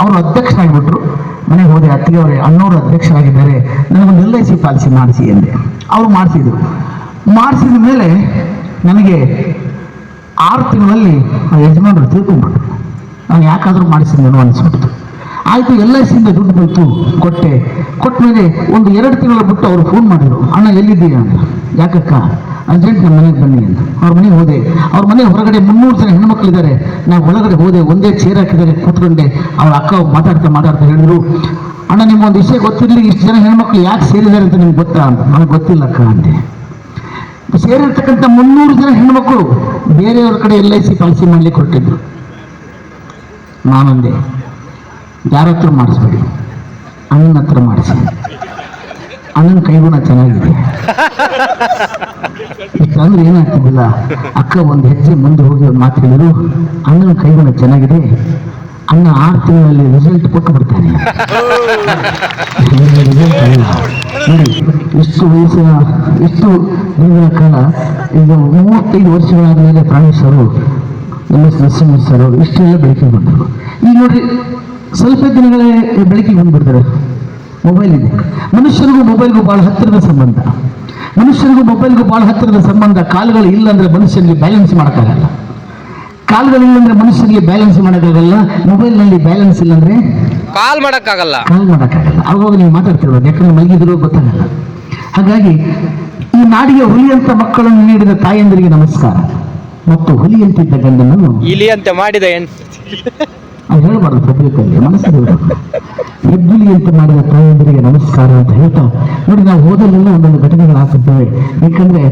ಅವರು ಅಧ್ಯಕ್ಷರಾಗಿಬಿಟ್ರು. ಮನೆಗೆ ಹೋದೆ, ಅತ್ತಿಗೆ ಅವರೇ ಅಣ್ಣವರು ಅಧ್ಯಕ್ಷರಾಗಿದ್ದಾರೆ. ನನಗೊಂದು ಎಲ್ ಐ ಸಿ ಪಾಲಿಸಿ ಮಾಡಿಸಿ ಎಂದೆ ಅವರು ಮಾಡಿಸಿದ್ರು. ಮಾಡಿಸಿದ ಮೇಲೆ ನನಗೆ ಆರು ತಿಂಗಳಲ್ಲಿ ಯಜಮಾನರು ತಿಳ್ಕೊಂಡ್ಬಿಟ್ರು. ನಾನು ಯಾಕಾದರೂ ಮಾಡಿಸಿದ್ದೇನೋ ಅನಿಸ್ಬಿಡ್ತು. ಆಯಿತು, ಎಲ್ ಐ ಸಿಯಿಂದ ದುಡ್ಡು ಬಂತು, ಕೊಟ್ಟೆ. ಕೊಟ್ಟ ಮೇಲೆ ಒಂದು ಎರಡು ತಿಂಗಳು ಬಿಟ್ಟು ಅವರು ಫೋನ್ ಮಾಡಿದರು. ಅಣ್ಣ, ಎಲ್ಲಿದ್ದೀಯ ಅಂತ. ಯಾಕಕ್ಕ? ಅರ್ಜೆಂಟ್ ನಮ್ಮ ಮನೆಗೆ ಬನ್ನಿ ಅಂತ. ಅವ್ರ ಮನೆಗೆ ಹೋದೆ. ಅವ್ರ ಮನೆ ಹೊರಗಡೆ ಮುನ್ನೂರು ಜನ ಹೆಣ್ಮಕ್ಳಿದ್ದಾರೆ. ನಾವು ಒಳಗಡೆ ಹೋದೆ, ಒಂದೇ ಚೇರ್ ಹಾಕಿದ್ದಾರೆ, ಕೂತ್ಕೊಂಡೆ. ಅವ್ರ ಅಕ್ಕ ಮಾತಾಡ್ತಾ ಮಾತಾಡ್ತಾ ಹೇಳಿದ್ರು, ಅಣ್ಣ, ನಿಮ್ಗೊಂದು ವಿಷಯ ಗೊತ್ತಿರಲಿ ಇಷ್ಟು ಜನ ಹೆಣ್ಮಕ್ಳು ಯಾಕೆ ಸೇರಿದ್ದಾರೆ ಅಂತ ನಿಮ್ಗೆ ಗೊತ್ತಾ? ಅಂತ. ನನಗೆ ಗೊತ್ತಿಲ್ಲ ಅಕ್ಕ ಅಂತೆ ಸೇರಿರ್ತಕ್ಕಂಥ ಮುನ್ನೂರು ಜನ ಹೆಣ್ಮಕ್ಳು ಬೇರೆಯವ್ರ ಕಡೆ ಎಲ್ ಐ ಸಿ ಪಾಲಿಸಿ ಮಾಡ್ಲಿಕ್ಕೆ ಹೊರಟಿದ್ರು. ನಾನೊಂದೇ, ಯಾರ ಹತ್ರ ಮಾಡಿಸ್ಬೇಡಿ? ಅಣ್ಣನ ಹತ್ರ ಮಾಡಿಸಿ. ಅಣ್ಣನ ಕೈಗುಣ ಚೆನ್ನಾಗಿದೆ. ಇಷ್ಟಂದ್ರೆ ಏನಾಗ್ತಿದ್ದಿಲ್ಲ ಅಕ್ಕ ಒಂದು ಹೆಜ್ಜೆ ಮುಂದೆ ಹೋಗಿ ಒಂದು ಮಾತು ಹೇಳಿದ್ರು. ಅಣ್ಣನ ಕೈಗುಣ ಚೆನ್ನಾಗಿದೆ. ಅಣ್ಣ ಆರು ತಿಂಗಳಲ್ಲಿ ರಿಸಲ್ಟ್ ಕೊಟ್ಟು ಬಿಡ್ತಾನೆ. ಇಷ್ಟು ವಯಸ್ಸಿನ, ಇಷ್ಟು ದಿನಗಳ ಕಾಲ, ಈಗ ಮೂವತ್ತೈದು ವರ್ಷಗಳಾದ ಮೇಲೆ ಪ್ರಾಣೇಶ್ವರು ನಮ್ಮ ಎಸ್ ನರಸಿಂಹ ಸರ್ ಅವರು ಇಷ್ಟೆಲ್ಲ ಬೆಳಕಿಗೆ ಬಂದರು. ಈಗ ನೋಡ್ರಿ, ಸ್ವಲ್ಪ ದಿನಗಳೇ ಬೆಳಕಿಗೆ ಬಂದ್ಬಿಡ್ತಾರೆ. ಮೊಬೈಲ್ ಇದೆ. ಮನುಷ್ಯರಿಗೂ ಮೊಬೈಲ್ಗೂ ಭಾಳ ಹತ್ತಿರದ ಸಂಬಂಧ. ಮನುಷ್ಯರಿಗೂ ಮೊಬೈಲ್ಗೂ ಭಾಳ ಹತ್ತಿರದ ಸಂಬಂಧ ಕಾಲುಗಳು ಇಲ್ಲ ಅಂದ್ರೆ ಮನುಷ್ಯನಿಗೆ ಬ್ಯಾಲೆನ್ಸ್ ಮಾಡೋಕ್ಕಾಗಲ್ಲ. ಕಾಲುಗಳು ಅಂದ್ರೆ ಮನುಷ್ಯನಿಗೆ ಬ್ಯಾಲೆನ್ಸ್ ಮಾಡೋಕ್ಕಾಗಲ್ಲ. ಮೊಬೈಲ್ನಲ್ಲಿ ಬ್ಯಾಲೆನ್ಸ್ ಇಲ್ಲ ಅಂದ್ರೆ ಕಾಲ್ ಮಾಡೋಕ್ಕಾಗಲ್ಲ. ಕಾಲ್ ಮಾಡೋಕ್ಕಾಗಲ್ಲ. ಅವಾಗ ನೀವು ಮಾತಾಡ್ತಿರ್ಬೋದು ಯಾಕಂದ್ರೆ ಮಲಗಿದ್ರು ಗೊತ್ತಾಗಲ್ಲ. ಹಾಗಾಗಿ ಈ ನಾಡಿಗೆ ಹುಲಿಯಂತ ಮಕ್ಕಳನ್ನು ನೀಡಿದ ತಾಯಂದಿರಿಗೆ ನಮಸ್ಕಾರ. ಮತ್ತು ಹುಲಿಯಂತಿದ್ದ ಗಂಡನನ್ನು ಇಲಿಯಂತೆ ಮಾಡಿದ ಎಣ್ ಅದು ಹೇಳಬಾರ್ದು ಪಬ್ಲಿಕ್ಕಲ್ಲಿ ಮನಸ್ಸಿಗೆ ಹೇಳಬಾರ್ದು. ಹೆಗ್ಗುಲಿ ಅಂತ ಮಾಡಿದ ತಾಯಂದಿರಿಗೆ ನಮಸ್ಕಾರ ಅಂತ ಹೇಳ್ತಾ, ನೋಡಿ ನಾವು ಹೋದಲ್ಲೆಲ್ಲ ಒಂದೊಂದು ಘಟನೆಗಳು ಆಗ್ತಿದ್ದೇವೆ. ಯಾಕಂದ್ರೆ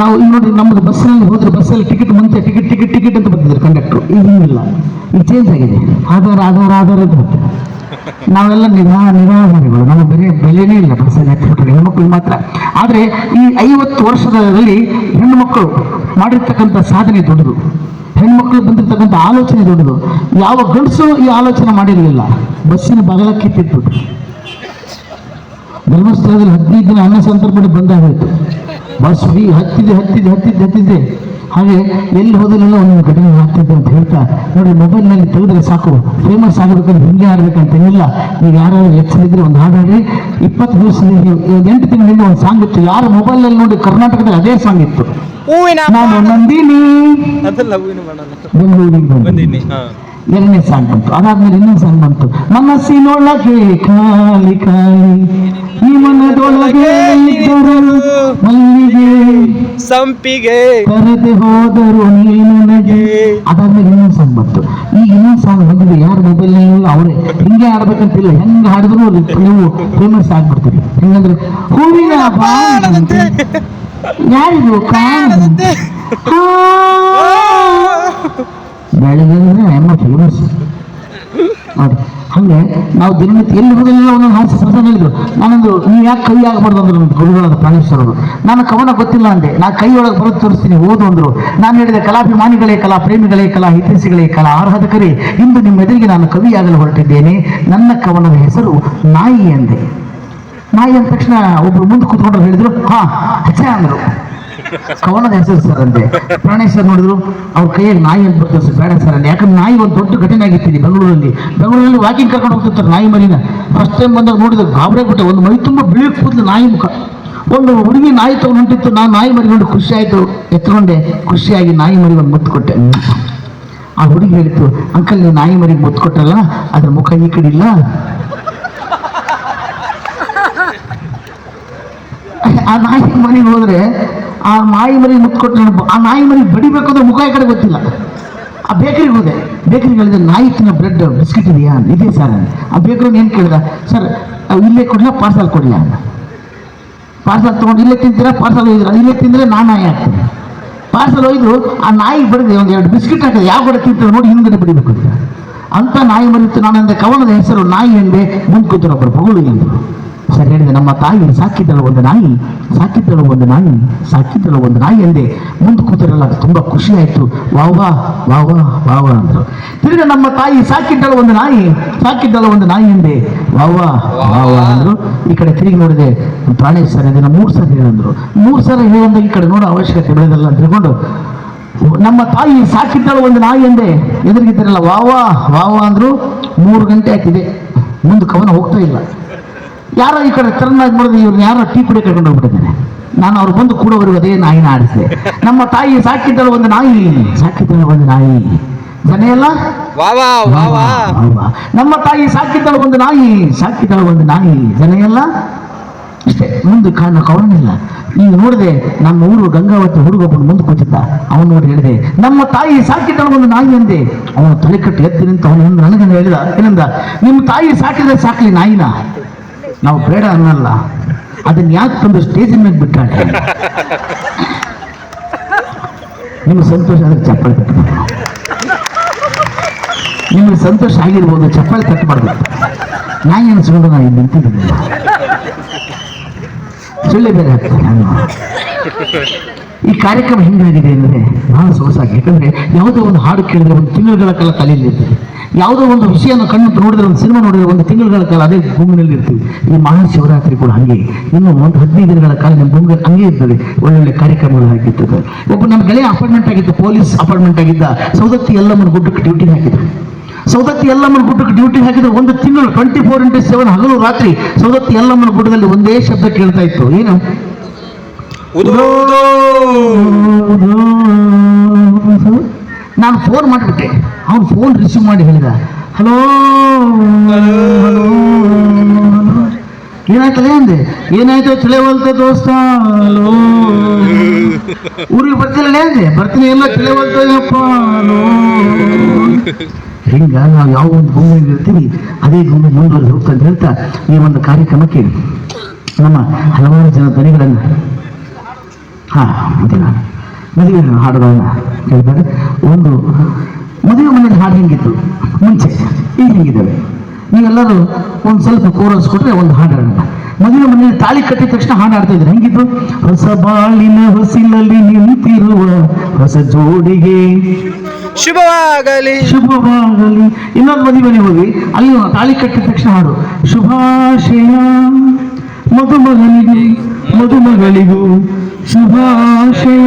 ನಾವು ಈಗ ನೋಡಿ ನಮ್ಮದು ಬಸ್ಸಲ್ಲಿ ಹೋದ್ರೆ ಬಸ್ಸಲ್ಲಿ ಟಿಕೆಟ್ ಮುಂಚೆ ಟಿಕೆಟ್ ಟಿಕೆಟ್ ಟಿಕೆಟ್ ಅಂತ ಬರ್ತಿದ್ರು ಕಂಡಕ್ಟರ್. ಈಗಿಲ್ಲ ಈಗ ಚೇಂಜ್ ಆಗಿದೆ. ಆಧಾರ ಆಧಾರ ಆಧಾರ ಅಂತ ಬರ್ತಾರೆ ನಾವೆಲ್ಲ ನಿರಾ ನಿಧಾನಗಳು ನಮ್ಮ ಬೆಲೆ, ಬೆಲೆನೇ ಇಲ್ಲ ಬಸ್ಸಲ್ಲಿ ಹಾಕಿಬಿಟ್ರೆ. ಹೆಣ್ಮಕ್ಳು ಮಾತ್ರ. ಆದರೆ ಈ ಐವತ್ತು ವರ್ಷದಲ್ಲಿ ಹೆಣ್ಣು ಮಕ್ಕಳು ಮಾಡಿರ್ತಕ್ಕಂಥ ಸಾಧನೆ ದೊಡ್ಡದು. ಹೆಣ್ಮಕ್ಳು ಬಂದಿರ್ತಕ್ಕಂಥ ಆಲೋಚನೆ ದೊಡ್ಡದು ಯಾವ ಗಂಡಸು ಈ ಆಲೋಚನೆ ಮಾಡಿರಲಿಲ್ಲ. ಬಸ್ಸಿನ ಬಗಲ ಕಿತ್ತಿಟ್ಬಿಟ್ಟು ಧರ್ಮಸ್ಥಳದಲ್ಲಿ ಹದಿನೈದು ದಿನ ಅನ್ನ ಸಂತರ್ಪಣೆ ಬಂದಾಗೋಯ್ತು ಬಸ್ ಫ್ರೀ ಹತ್ತಿದೆ ಹತ್ತಿದೆ ಹತ್ತಿದೆ ಹತ್ತಿದೆ ಹಾಗೆ ಎಲ್ಲಿ ಹೋದಲ್ಲೆಲ್ಲ ಒಂದೊಂದು ಘಟನೆ ಮಾಡ್ತಿದ್ದೆ ಅಂತ ಹೇಳ್ತಾ, ನೋಡಿ ಮೊಬೈಲ್ನಲ್ಲಿ ತೆಗೆದ್ರೆ ಸಾಕು. ಫೇಮಸ್ ಆಗಬೇಕಂದ್ರೆ ಹಿಂಗೆ ಆಡ್ಬೇಕಂತೇನಿಲ್ಲ ನೀವು ಯಾರಾದ್ರೂ ಎಚ್ಚರಿದ್ರೆ ಒಂದು ಹಾಡಾಡಿ ಇಪ್ಪತ್ತು ಒಂದು ಎಂಟು ತಿಂಗಳಿಂದ ಒಂದು ಸಾಂಗ್ ಇತ್ತು. ಯಾರು ಮೊಬೈಲ್ನಲ್ಲಿ ನೋಡಿ ಕರ್ನಾಟಕದಲ್ಲಿ ಅದೇ ಸಾಂಗ್ ಇತ್ತು. ಹೂವಿನ ನಾನು ನಂದಿನಿ. ಅದಲ್ಲ ಹೂವಿನ ಬಣ್ಣನ. ಬಂದಿನಿ ಬಂದಿನಿ ಹಾ. ಎರಡನೇ ಸಾಂಗ್ ಬಂತು. ಅದಾದ್ಮೇಲೆ ಇನ್ನೊಂದು ಸಾಂಗ್ ಬಂತು. ಮನಸ್ಸಿನೊಳಗೆ ಖಾಲಿ ಖಾಲಿ ಈ ಮನದೊಳಗೆ ಮಲ್ಲಿಗೆ. ಸಂಪಿಗೆ. ಕರೆದು ಹೋದರು ನೀನು ನನಗೆ. ಅದಾದ್ಮೇಲೆ ಇನ್ನೊಂದು ಸಾಂಗ್ ಬಂತು. ಈಗ ಇನ್ನೊಂದು ಸಾಂಗ್ ಬಂದಿದೆ. ಯಾರ ಮೊಬೈಲ್ ಅವರೇ. ಹಿಂಗೆ ಆಡ್ಬೇಕಂತಿಲ್ಲ ಹೆಂಗ್ ಹಾಡಿದ್ರು ನೀವು ಫೇಮಸ್ ಆಗ್ಬಿಡ್ತೀರಿ ಹೆಂಗಂದ್ರೆ ಹೂವಿನ ಬಾಳಂತೆ ಯಾರಿಗೂ ಬೆಳಗ್ಗೆ ಎಮ್ಮ ಫೇಮಸ್ ನೋಡಿ ಹಂಗೆ ನಾವು ದಿನನಿತ್ಯ ಎಲ್ಲಿ ಹೋಗಲಿಲ್ಲ ಒಂದೊಂದು ಹಾಸ್ಯ ಸಂಸ್ಥೆ ಹೇಳಿದ್ರು. ನಾನೊಂದು ನೀವು ಯಾಕೆ ಕೈ ಆಗಬಾರ್ದು ಅಂದ್ರೆ ನಮ್ಮ ಗುರುಗಳಾದ ಪ್ರಾಣೇಶ್ವರ ಅವರು ನಾನು ಕವನ ಗೊತ್ತಿಲ್ಲ ಅಂದೆ. ನಾ ಕೈ ಒಳಗೆ ಬರೋದು ತೋರಿಸ್ತೀನಿ ಓದು ಅಂದ್ರು. ನಾನು ಹೇಳಿದ ಕಲಾಭಿಮಾನಿಗಳೇ ಕಲಾ ಪ್ರೇಮಿಗಳೇ ಕಲಾ ಹಿತೈಸಿಗಳೇ ಕಲಾ ಆರಾಧಕರೇ. ಇಂದು ನಿಮ್ಮ ಎದುರಿಗೆ ನಾನು ಕವಿಯಾಗಲು ಹೊರಟಿದ್ದೇನೆ. ನನ್ನ ಕವನದ ಹೆಸರು ನಾಯಿ ಅಂದೆ. ನಾಯಿ ಅಂದ ತಕ್ಷಣ ಒಬ್ರು ಮುಂದೆ ಕೂತ್ಕೊಂಡ್ರು ಹೇಳಿದ್ರು, ಹಾ, ಹಚ್ಚ ಅಂದ್ರು. ಕವನದ ಹೆಸರು ಸರ್ ಅಂದೆ. ಪ್ರಾಣೇಶ್ವರ್ ನೋಡಿದ್ರು, ಅವ್ರ ಕೈಯಲ್ಲಿ ನಾಯಿ ಅಂತ ಬರ್ತದೆ ಸರ್, ಬೇಡ ಸರ್ ಅಂದೆ. ಯಾಕಂದ್ರೆ ನಾಯಿ ಒಂದು ದೊಡ್ಡ ಘಟನೆ ಆಗಿತ್ತು ಬೆಂಗಳೂರಲ್ಲಿ. ಬೆಂಗಳೂರಲ್ಲಿ ವಾಕಿಂಗ್ ಕರ್ಕೊಂಡು ಹೋಗ್ತಿರ್ತಾರೆ ನಾಯಿ ಮರಿನ. ಫಸ್ಟ್ ಟೈಮ್ ಬಂದಾಗ ನೋಡಿದ್ರು ಗಾಬರಿ ಬಿಟ್ಟೆ ಒಂದು ಮೈ ತುಂಬ ಬಿಳಿ ಕೂದಲು ನಾಯಿ ಮುಖ. ಒಂದು ಹುಡುಗಿ ನಾಯಿ ತಗೊಂಡು ಹೊಂಟಿತ್ತು, ನಾನು ನಾಯಿ ಮರಿ ನೋಡಿ ಖುಷಿ ಆಯಿತು. ಎತ್ಕೊಂಡೆ, ಖುಷಿಯಾಗಿ ನಾಯಿ ಮರಿ ಒಂದು ಮುತ್ತು ಕೊಟ್ಟೆ. ಆ ಹುಡುಗಿ ಹೇಳಿತ್ತು, ಅಂಕಲ್, ನೀವು ನಾಯಿ ಮರಿಗೆ ಮುತ್ತು ಕೊಟ್ಟಲ್ಲ ಅದ್ರ ಮುಖ ಈ ಕಡೆ ಇಲ್ಲ. ಆ ನಾಯಿ ಮನೆಗೆ ಹೋದ್ರೆ ಆ ನಾಯಿ ಮುತ್ಕೊಟ್ಟು ನೆನಪು ಆ ನಾಯಿ ಮರಿ ಬಡಿಬೇಕು ಅಂದ್ರೆ ಮುಖ ಈ ಕಡೆ ಗೊತ್ತಿಲ್ಲ. ಆ ಬೇಕರಿಗೆ ಹೋದೆ. ಬೇಕರಿಗೆ ಹೇಳಿದೆ, ನಾಯಿ ತಿನ್ನೋ ಬ್ರೆಡ್, ಬಿಸ್ಕಿಟ್ ಇದೆಯಾ? ಇದೆ ಸರ್ ಆ ಬೇಕರಿ ಏನು ಕೇಳಿದ? ಸರ್ ಇಲ್ಲೇ ಕೊಡಲ, ಪಾರ್ಸಲ್ ಕೊಡಲ? ಪಾರ್ಸಲ್ ತೊಗೊಂಡು ಇಲ್ಲೇ ತಿಂತೀರಾ? ಪಾರ್ಸಲ್ ಒಯ್ದಿರ ಇಲ್ಲೇ ತಿಂದರೆ ನಾನು ನಾಯಿ ಆಗ್ತೀನಿ ಪಾರ್ಸಲ್ ಒಯ್ದು ಆ ನಾಯಿ ಬಡಿದೆ, ಒಂದು ಎರಡು ಬಿಸ್ಕಿಟ್ ಹಾಕಿದೆ. ಯಾವ ಕಡೆ ತಿಂತಾರೆ? ನೋಡಿ, ಹಿಂದ್ಗಡೆ ಬಡಿಬೇಕು ಅಂತ. ಅಂತ ನಾಯಿ ಮರಿತು ನಾನು ಅಂದೆ ಕವನದ ಹೆಸರು ನಾಯಿ ಎಂದೆ, ಮುಂದೆ ಒಬ್ಬರು ಪಗಳು ಎಂದರು ಸರ್ ಹೇಳಿದೆ ನಮ್ಮ ತಾಯಿ ಸಾಕಿದ್ದಳು ಒಂದು ನಾಯಿ, ಸಾಕಿದ್ದಳು ಒಂದು ನಾಯಿ, ಸಾಕಿದ್ದಳು ಒಂದು ನಾಯಿ ಎಂದೆ ಮುಂದೆ ಕೂತಿರಲ್ಲ, ತುಂಬಾ ಖುಷಿ ಆಯ್ತು. ವಾವ್ ವಾ ವಾವ್ ವಾ ವಾವ್ ವಾ ಅಂದ್ರು. ತಿರ್ಗ ನಮ್ಮ ತಾಯಿ ಸಾಕಿದ್ದಳು ಒಂದು ನಾಯಿ, ಸಾಕಿದ್ದಳು ಒಂದು ನಾಯಿ ಎಂದೆ ವಾವ್ ವಾ ವಾವ್ ವಾ ಅಂದ್ರು. ಈ ಕಡೆ ತಿರುಗಿ ನೋಡಿದೆ ಪ್ರಾಣೇಶ್ ಸರ್ ಇದನ್ನ ಮೂರು ಸಲ ಹೇಳಂದ್ರು ಮೂರು ಸಲ ಹೇಳಿದ ಈ ಕಡೆ ನೋಡೋ ಅವಶ್ಯಕತೆ ಬೆಳೆದಲ್ಲ ಅಂತ ತಿಳ್ಕೊಂಡು, ನಮ್ಮ ತಾಯಿ ಸಾಕಿದ್ದಳು ಒಂದು ನಾಯಿ ಎಂದೆ ಎದುರಿಗಿದ್ದಾರಲ್ಲ ವಾವಾ ವಾವಾ ಅಂದ್ರು. ಮೂರು ಗಂಟೆ ಆಗ್ತಿದೆ ಮುಂದೆ ಕವನ ಹೋಗ್ತಾ ಇಲ್ಲ. ಯಾರೋ ಈ ಕಡೆ ತರನಾಗಿ ಮಾಡಿದ್ರೆ ಇವ್ರನ್ನ ಯಾರೋ ಟೀ ಕುಡಿ ಕರ್ಕೊಂಡು ಹೋಗ್ಬಿಟ್ಟಿದ್ದಾನೆ. ನಾನು ಅವ್ರು ಬಂದು ಕೂಡೋವರೆಗೂ ಅದೇ ನಾಯಿನ ಆಡಿಸಿದೆ. ನಮ್ಮ ತಾಯಿ ಸಾಕಿದ್ದಳು ಒಂದು ನಾಯಿ. ಸಾಕಿದ್ದಳು ಒಂದು ನಾಯಿ. ಜನ ಎಲ್ಲ ವಾ ವಾ ವಾ ವಾ ನಮ್ಮ ತಾಯಿ ಸಾಕಿದ್ದಳು ಒಂದು ನಾಯಿ. ಸಾಕಿದ್ದಳು ಒಂದು ನಾಯಿ. ಜನ ಎಲ್ಲ ಇಷ್ಟೇ ಮುಂದೆ ಕಾರಣ ಕವನಿಲ್ಲ ಈಗ ನೋಡಿದೆ ನಮ್ಮ ಊರು ಗಂಗಾವತಿ ಹುಡುಗೊಬ್ಬನು ಮುಂದೆ ಕೂತಿದ್ದ. ಅವನು ನೋಡಿ ಹೇಳಿದೆ ನಮ್ಮ ತಾಯಿ ಸಾಕಿದ್ದಳು ಒಂದು ನಾಯಿ ಅಂದೆ. ಅವನು ತಲೆ ಕಟ್ಟಿ ಎತ್ತಿ ನಿಂತು ಅವನು ನನಗೆ ಹೇಳಿದ. ಏನಂದ? ನಿಮ್ಮ ತಾಯಿ ಸಾಕಿದ್ರೆ ಸಾಕಲಿ ನಾಯಿನ? ನಾವು ಬೇಡ ಅನ್ನಲ್ಲ. ಅದನ್ನ ಯಾಕೆ ತಂದು ಸ್ಟೇಜಿನ ಮೇಲೆ ಬಿಟ್ಟಾಳೆ ನಿಮ್ಗೆ ಸಂತೋಷ ಆದ್ರೆ ಚಪ್ಪಾಳೆ ನಿಮ್ಗೆ ಸಂತೋಷ ಆಗಿರ್ಬೋದು, ಚಪ್ಪಾಳೆ ತಟ್ಟಬಾರ್ದು ನಾಯಿ ಅನ್ಸ್ಕೊಂಡು ನಾನು ಇಲ್ಲಿ ನಿಂತಿದ್ದೀನಿ. ಸುಳ್ಳೆ ಬೇರೆ ಆಗ್ತದೆ ನಾನು. ಈ ಕಾರ್ಯಕ್ರಮ ಹೆಂಗಾಗಿದೆ ಅಂದರೆ, ಬಹಳ ಸೊಗಸಾಗಿ ಯಾಕಂದರೆ ಯಾವುದೋ ಒಂದು ಹಾಡು ಕೇಳಿದ್ರೆ ಒಂದು ತಿಂಗಳುಗಳ ಕಾಲ ತಲೆಯಲ್ಲಿ ಇರ್ತದೆ. ಯಾವುದೋ ಒಂದು ವಿಷಯನ ಕಣ್ಣು ನೋಡಿದ್ರೆ ಒಂದು ಸಿನಿಮಾ ನೋಡಿದ್ರೆ ಒಂದು ತಿಂಗಳುಗಳ ಕಾಲ ಅದೇ ಭೂಮಿನಲ್ಲಿ ಇರ್ತೀವಿ. ಈ ಮಹಾಶಿವರಾತ್ರಿ ಕೂಡ ಹಾಗೆ. ಇನ್ನು ಒಂದು ಹದಿನೈದು ದಿನಗಳ ಕಾಲ ನಮ್ಮ ಭೂಮಿ ಹಂಗೆ ಇರ್ತದೆ. ಒಳ್ಳೊಳ್ಳೆ ಕಾರ್ಯಕ್ರಮಗಳು ಹಾಕಿರ್ತದೆ. ಒಬ್ಬ ನಮ್ಮ ಗೆಳೆಯ ಅಪಾರ್ಟ್ಮೆಂಟ್ ಆಗಿತ್ತು ಪೊಲೀಸ್ ಅಪಾರ್ಟ್ಮೆಂಟ್ ಆಗಿದ್ದ. ಸೌದತ್ತಿ ಎಲ್ಲಮ್ಮನ ಗುಡ್ಡಕ್ಕೆ ಡ್ಯೂಟಿ ಹಾಕಿದ್ರು. ಸೌದತ್ತಿ ಎಲ್ಲಮ್ಮನ ಗುಡ್ಡಕ್ಕೆ ಡ್ಯೂಟಿ ಹಾಕಿದ್ರೆ. ಒಂದು ತಿಂಗಳು ಟ್ವೆಂಟಿ ಫೋರ್ ಇಂಟು ಸೆವೆನ್ ಹಗಲು ರಾತ್ರಿ ಸೌದತ್ತಿ ಎಲ್ಲಮ್ಮನ ಗುಡ್ಡದಲ್ಲಿ ಒಂದೇ ಶಬ್ದ ಕೇಳ್ತಾ ಇತ್ತು. ಏನು? ಉದು ನಾನು ಫೋನ್ ಮಾಡಿಬಿಟ್ಟೆ. ಅವ್ನು ಫೋನ್ ರಿಸೀವ್ ಮಾಡಿ ಹೇಳಿದ ಹಲೋ ಹಲೋ ಏನಾಯ್ತಲ್ಲ ಅಂದೆ? ಏನಾಯ್ತು? ತಿಳಿವಲ್ತ ದೋಸ್ತ ಹಲೋ ಊರಿಗೆ ಬರ್ತಿಲ್ಲ ಅಂದೆ? ಬರ್ತೀನಿ ಎಲ್ಲ ತಿಳಿವಲ್ತಪ್ಪ ಹಲೋ ಹಿಂಗ ನಾವು ಯಾವ ಒಂದು ಭೂಮಿಯಲ್ಲಿ ಇರ್ತೀವಿ, ಅದೇ ಗುಂಪು ಮುಂದುವರೆದು ಹೋಗ್ತಾ ಅಂತ ಹೇಳ್ತಾ ಈ ಒಂದು ಕಾರ್ಯಕ್ರಮಕ್ಕೆ ನಮ್ಮ ಹಲವಾರು ಜನ ಧ್ವನಿಗಳನ್ನು, ಹಾ ಮದುವೆ ಮದುವೆ ಹಾಡುಗಳನ್ನ ಹೇಳ್ತಾರೆ. ಒಂದು ಮದುವೆ ಮನೆಯಲ್ಲಿ ಹಾಡು ಹೆಂಗಿತ್ತು? ಮುಂಚೆ ಈಗ ಹೆಂಗಿದ್ದಾವೆ? ನೀವೆಲ್ಲರೂ ಒಂದು ಸ್ವಲ್ಪ ಕೋರಸ್ ಕೊಟ್ಟರೆ ಒಂದು ಹಾಡು ಹಾಡೋಣ. ಮದುವೆ ಮನೆಯಲ್ಲಿ ತಾಳಿ ಕಟ್ಟಿದ ತಕ್ಷಣ ಹಾಡು ಆಡ್ತಾ ಇದ್ರು ಹೆಂಗಿತ್ತು? ಹೊಸ ಬಾಳಿನ ಹೊಸಿಲಲ್ಲಿ ನಿಂತಿರುವ ಹೊಸ ಜೋಡಿಗೆ ಶುಭವಾಗಲಿ. ಶುಭವಾಗಲಿ. ಇನ್ನೊಂದು ಮದುವೆ ಮನೆ ಹೋಗಿ ಅಲ್ಲಿ ತಾಳಿ ಕಟ್ಟಿದ ತಕ್ಷಣ ಹಾಡು. ಶುಭಾಶಯ ಮದುಮಗನಿಗೆ ಮದುಮಗಳಿಗೂ ಶುಭಾಶಯ.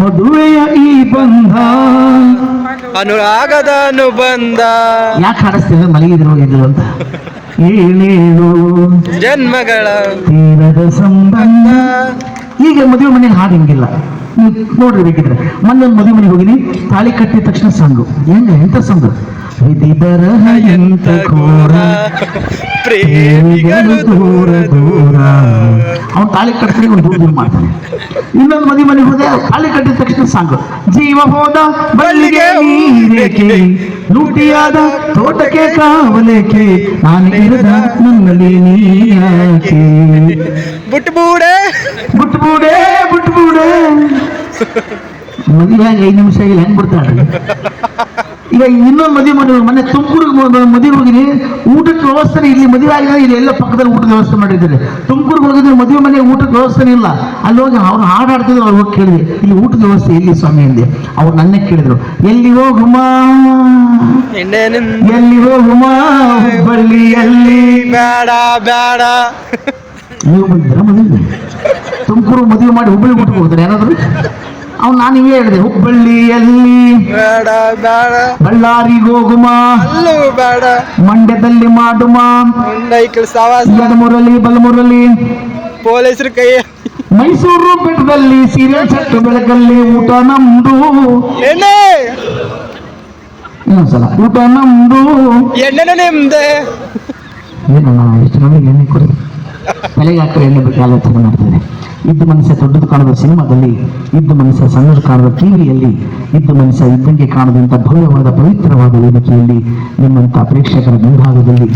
ಮದುವೆಯ ಈ ಬಂಧ. ಅನುರಾಗದ ಅನುಬಂಧ. ಯಾಕೆ ಹಾಡಿಸ್ತಿದ್ರೆ ಮಲಗಿದ್ರು ಇದ್ರು ಅಂತ. ಏನೇನು ಜನ್ಮಗಳ ತೀರದ ಸಂಬಂಧ. ಈಗ ಮದುವೆ ಮನೆಗೆ ಹಾಡು ಹಿಂಗಿಲ್ಲ. ನೋಡ್ರಿ ಬೇಕಿದ್ರೆ. ಮೊನ್ನೆ ಮದುವೆ ಮನೆಗೆ ಹೋಗಿನಿ. ತಾಳಿ ಕಟ್ಟಿದ ತಕ್ಷಣ ಸಂಗು. ಹೆಂಗ ಎಂತ ಸಂಗು? ವಿಧಿ ಬರಹ ಎಂತ ಘೋರ. ಪ್ರೇಮಿಗಳು ದೂರ ದೂರ. ಅವ್ನು ತಾಳಿ ಕಟ್ತೀನಿ ಒಂದು ದೂರ ದೂರ ಮಾಡ್ತಾನೆ. ಇನ್ನೊಂದು ಮನೆ ಮನೆಗೆ ಹೋದೆ ತಾಳಿ ಕಟ್ಟಿದ ತಕ್ಷಣ ಸಾಂಗು ಜೀವ ಹೋದ ಬಳ್ಳಿಗೆ ನೀರೇಕೆ ಲೂಟಿಯಾದ ತೋಟಕ್ಕೆ ಕಾವಲೇಕೆ. ನಾನು ಇರದ ನನ್ನಲ್ಲಿ ನೀಯಾಕೆ. ಬುಟ್ಬೂಡೆ. ಬುಟ್ಬೂಡೆ ಬುಟ್ಬೂಡೆ. ಮದುವೆ ಐದು ನಿಮಿಷ ಆಗಿಲ್ಲ ಹೆಂಗ್ ಬಿಡ್ತಾಳೆ ಈಗ ಇನ್ನೊಂದು ಮದುವೆ ಮಾಡಿ ಮೊನ್ನೆ ತುಮಕೂರಿಗೆ ಮದುವೆ ಹೋಗಿನಿ ಊಟಕ್ಕೆ ವ್ಯವಸ್ಥೆ ಇಲ್ಲಿ ಮದುವೆ ಆಗಿಲ್ಲ ಇಲ್ಲಿ ಎಲ್ಲ ಪಕ್ಕದಲ್ಲಿ ಊಟದ ವ್ಯವಸ್ಥೆ ಮಾಡಿದ್ದಾರೆ. ತುಮಕೂರಿಗೆ ಹೋಗಿದ್ರೆ ಮದುವೆ ಮನೆ ಊಟದ ವ್ಯವಸ್ಥೆ ಇಲ್ಲ. ಅಲ್ಲಿ ಹೋಗಿ ಅವ್ರು ಹಾಡು ಹಾಡ್ತಿದ್ರು ಅವ್ರು ಹೋಗಿ ಕೇಳಿದೆ ಇಲ್ಲಿ ಊಟದ ವ್ಯವಸ್ಥೆ ಇಲ್ಲಿ ಸ್ವಾಮಿ ಅಂದೆ. ಅವ್ರು ನನ್ನೇ ಕೇಳಿದ್ರು ಎಲ್ಲಿ ಹೋಗುಮ? ಎಲ್ಲಿ ಎಲ್ಲಿ ಹುಬ್ಬಳ್ಳಿ ಎಲ್ಲಿ ಬೇಡ ಬೇಡ. ನೀವು ಬಂದಿದ್ದೀರಾ ಮದುವೆ ತುಮಕೂರು ಮದುವೆ ಮಾಡಿ ಹುಬ್ಬಳ್ಳಿ ಊಟಕ್ಕೆ ಹೋಗ್ತಾರೆ ಅವ್ನು ನಾನು ಹಿಂಗೆ ಹೇಳಿದೆ ಹುಬ್ಬಳ್ಳಿಯಲ್ಲಿ ಬೇಡ ಬೇಡ. ಬಳ್ಳಾರಿಗೆ ಹೋಗುಮ? ಅಲ್ಲೂ ಬೇಡ. ಮಂಡ್ಯದಲ್ಲಿ ಮಾಡುಮ? ಒಂದೈಕಲ್ ಸವಾಸ ಬಲಮುರಲಿ ಪೊಲೀಸರು ಕೈ. ಮೈಸೂರು ಬೆಟ್ಟದಲ್ಲಿ ಸೀರೆ ಚಟ್ಟು ಬೆಳಕಲ್ಲಿ ಊಟ ನಮ್ದು. ಎಣ್ಣೆ. ಇನ್ನೊಂದ್ಸಲ ಊಟ ನಮ್ದು. ಎಣ್ಣೆ ನಿಮ್ದೆ. ಏನು ನಾನು ಇಷ್ಟು ನಮಗೆ ಎಣ್ಣೆ ಕೊಡಿ. ತಲೆಗೆ ಹಾಕಿ ಎಣ್ಣೆ ಬಿಟ್ಟು ಆಲೋಚನೆ ಮಾಡ್ತೇನೆ ಇದ್ದ ಮನುಷ್ಯ ದೊಡ್ಡದು ಕಾಣುವ ಸಿನಿಮಾದಲ್ಲಿ, ಇದ್ದ ಮನುಷ್ಯ ಸಣ್ಣದು ಕಾಣುವ ಟಿವಿಯಲ್ಲಿ, ಇದ್ದ ಮನುಷ್ಯ ಇದ್ದಂಗೆ ಕಾಣದಂತ ಭವ್ಯವಾದ ಪವಿತ್ರವಾದ ವೇದಿಕೆಯಲ್ಲಿ ನಿಮ್ಮಂತ ಪ್ರೇಕ್ಷಕರ ಮುಂಭಾಗದಲ್ಲಿ.